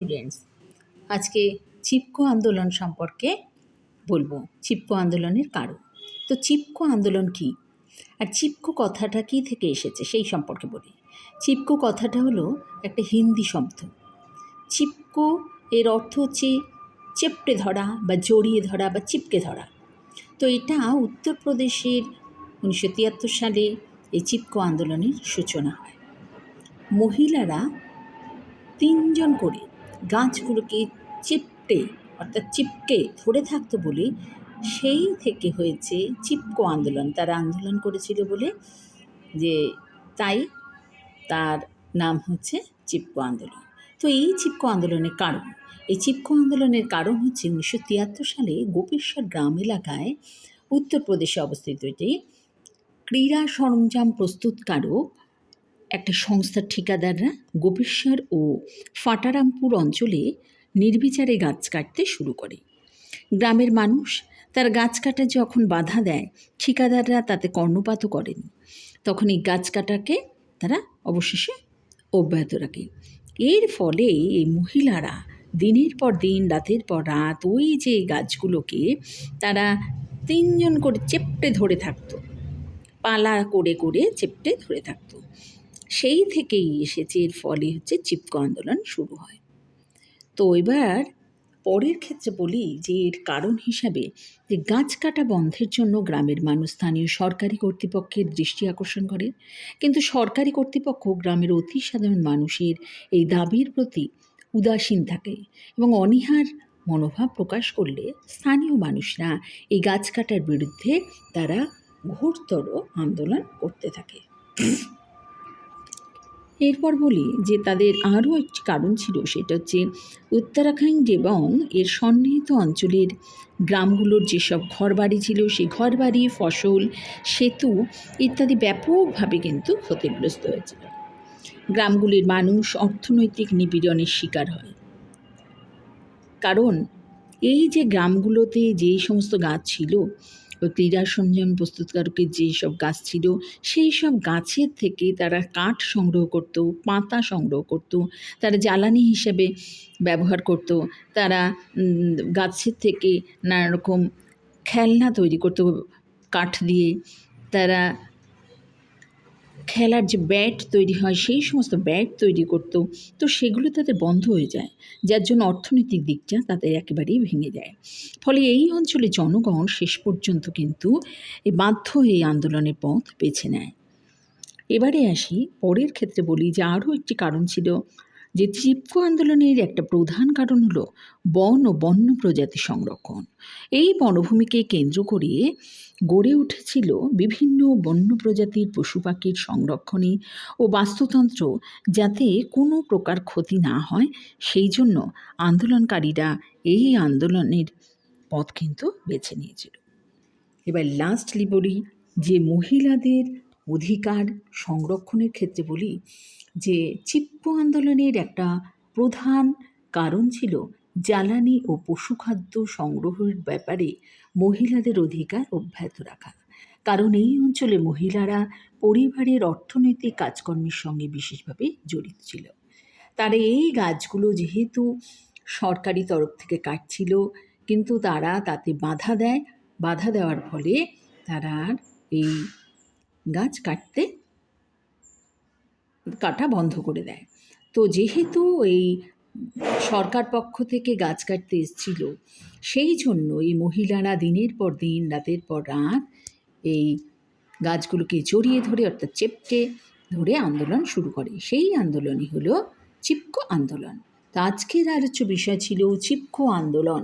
Students আজকে চিপকো আন্দোলন সম্পর্কে বলব। চিপকো আন্দোলনের কারণ। তো চিপকো আন্দোলন কি? আর চিপকো কথাটা কি থেকে এসেছে সেই সম্পর্কে বলি। চিপকো কথাটা হলো একটা হিন্দি শব্দ। চিপকো এর অর্থ হচ্ছে চেপটে ধরা বা জড়িয়ে ধরা বা চিপকে ধরা। তো এটা উত্তরপ্রদেশের উনিশশো তিয়াত্তর সালে এই চিপকো আন্দোলনের সূচনা হয়। মহিলারা তিনজন করে গাছগুলোকে চিপটে, অর্থাৎ চিপকে ধরে থাকতো বলে সেই থেকে হয়েছে চিপকো আন্দোলন। তারা আন্দোলন করেছিল বলে যে তাই তার নাম হচ্ছে চিপকো আন্দোলন। তো এই চিপকো আন্দোলনের কারণ, এই চিপকো আন্দোলনের কারণ হচ্ছে উনিশশো তিয়াত্তর সালে গোপেশ্বর গ্রাম এলাকায় উত্তরপ্রদেশে অবস্থিত এটি। ক্রীড়া সরঞ্জাম প্রস্তুতকারক একটা সংস্থার ঠিকাদাররা গোপেশ্বর ও ফাটারামপুর অঞ্চলে নির্বিচারে গাছ কাটতে শুরু করে। গ্রামের মানুষ তার গাছ কাটা যখন বাধা দেয়, ঠিকাদাররা তাতে কর্ণপাতও করেন। তখন এই গাছ কাটাকে তারা অবশেষে অব্যাহত রাখে। এর ফলে এই মহিলারা দিনের পর দিন, রাতের পর রাত ওই যে গাছগুলোকে তারা তিনজন করে চেপটে ধরে থাকতো। পালা করে করে চেপটে ধরে থাকতো। সেই থেকেই এসেছে, এর ফলে হচ্ছে চিপকো আন্দোলন শুরু হয়। তো এবার পরের ক্ষেত্রে বলি যে, এর কারণ হিসাবে যে, গাছ কাটা বন্ধের জন্য গ্রামের মানুষ স্থানীয় সরকারি কর্তৃপক্ষের দৃষ্টি আকর্ষণ করে। কিন্তু সরকারি কর্তৃপক্ষ গ্রামের অতি সাধারণ মানুষের এই দাবির প্রতি উদাসীন থাকে এবং অনীহার মনোভাব প্রকাশ করলে স্থানীয় মানুষরা এই গাছ কাটার বিরুদ্ধে তারা ঘোরতর আন্দোলন করতে থাকে। এরপর বলি যে তাদের আরও একটি কারণ ছিল, সেটা হচ্ছে উত্তরাখণ্ড এবং এর সন্নিহিত অঞ্চলের গ্রামগুলোর যেসব ঘরবাড়ি ছিল, সেই ঘরবাড়ি, ফসল, সেতু ইত্যাদি ব্যাপকভাবে কিন্তু ক্ষতিগ্রস্ত হয়েছিল। গ্রামগুলির মানুষ অর্থনৈতিক নিপীড়নের শিকার হয়। কারণ এই যে গ্রামগুলোতে যেই সমস্ত গাছ ছিল ক্রীড়া সরঞ্জাম প্রস্তুতকারকের যেই সব গাছ ছিল, সেই সব গাছের থেকে তারা কাঠ সংগ্রহ করত, পাতা সংগ্রহ করত, তারা জ্বালানি হিসেবে ব্যবহার করত, তারা গাছের থেকে নানা রকম খেলনা তৈরি করত, কাঠ দিয়ে, তারা খেলার যে ব্যাট তৈরি হয়, সেই সমস্ত ব্যাট তৈরি করত। তো সেগুলো তাদের বন্ধ হয়ে যায়, যার জন্য অর্থনৈতিক দিকটা তাদের একেবারেই ভেঙে যায়। ফলে এই অঞ্চলে জনগণ শেষ পর্যন্ত কিন্তু বাধ্য হয়ে আন্দোলনের পথ বেছে নেয়। এবারে আসি পরের ক্ষেত্রে বলি যে আরও একটি কারণ ছিল যে চিপকো আন্দোলনের একটা প্রধান কারণ হলো বন ও বন্য প্রজাতি সংরক্ষণ। এই বনভূমিকে কেন্দ্র করে গড়ে উঠেছিল বিভিন্ন বন্য প্রজাতির পশু পাখির সংরক্ষণে ও বাস্তুতন্ত্র যাতে কোনো প্রকার ক্ষতি না হয়, সেই জন্য আন্দোলনকারীরা এই আন্দোলনের পথ কিন্তু বেছে নিয়েছিল। এবার লাস্টলি বলি যে মহিলাদের অধিকার সংরক্ষণের ক্ষেত্রে বলি যে চিপ্প আন্দোলনের একটা প্রধান কারণ ছিল জ্বালানি ও পশুখাদ্য সংগ্রহের ব্যাপারে মহিলাদের অধিকার অব্যাহত রাখা। কারণ এই অঞ্চলে মহিলারা পরিবারের অর্থনৈতিক কাজকর্মের সঙ্গে বিশেষভাবে জড়িত ছিল। তারা এই গাছগুলো যেহেতু সরকারি তরফ থেকে কাটছিল, কিন্তু তারা তাতে বাধা দেয়, বাধা দেওয়ার ফলে তারা এই গাছ কাটতে কাটা বন্ধ করে দেয়। তো যেহেতু এই সরকার পক্ষ থেকে গাছ কাটতে এসেছিল, সেই জন্য এই মহিলারা দিনের পর দিন, রাতের পর রাত এই গাছগুলোকে জড়িয়ে ধরে, অর্থাৎ চেপকে ধরে আন্দোলন শুরু করে। সেই আন্দোলনই হলো চিপকো আন্দোলন। তো আজকের আলোচ্য বিষয় ছিল চিপকো আন্দোলন।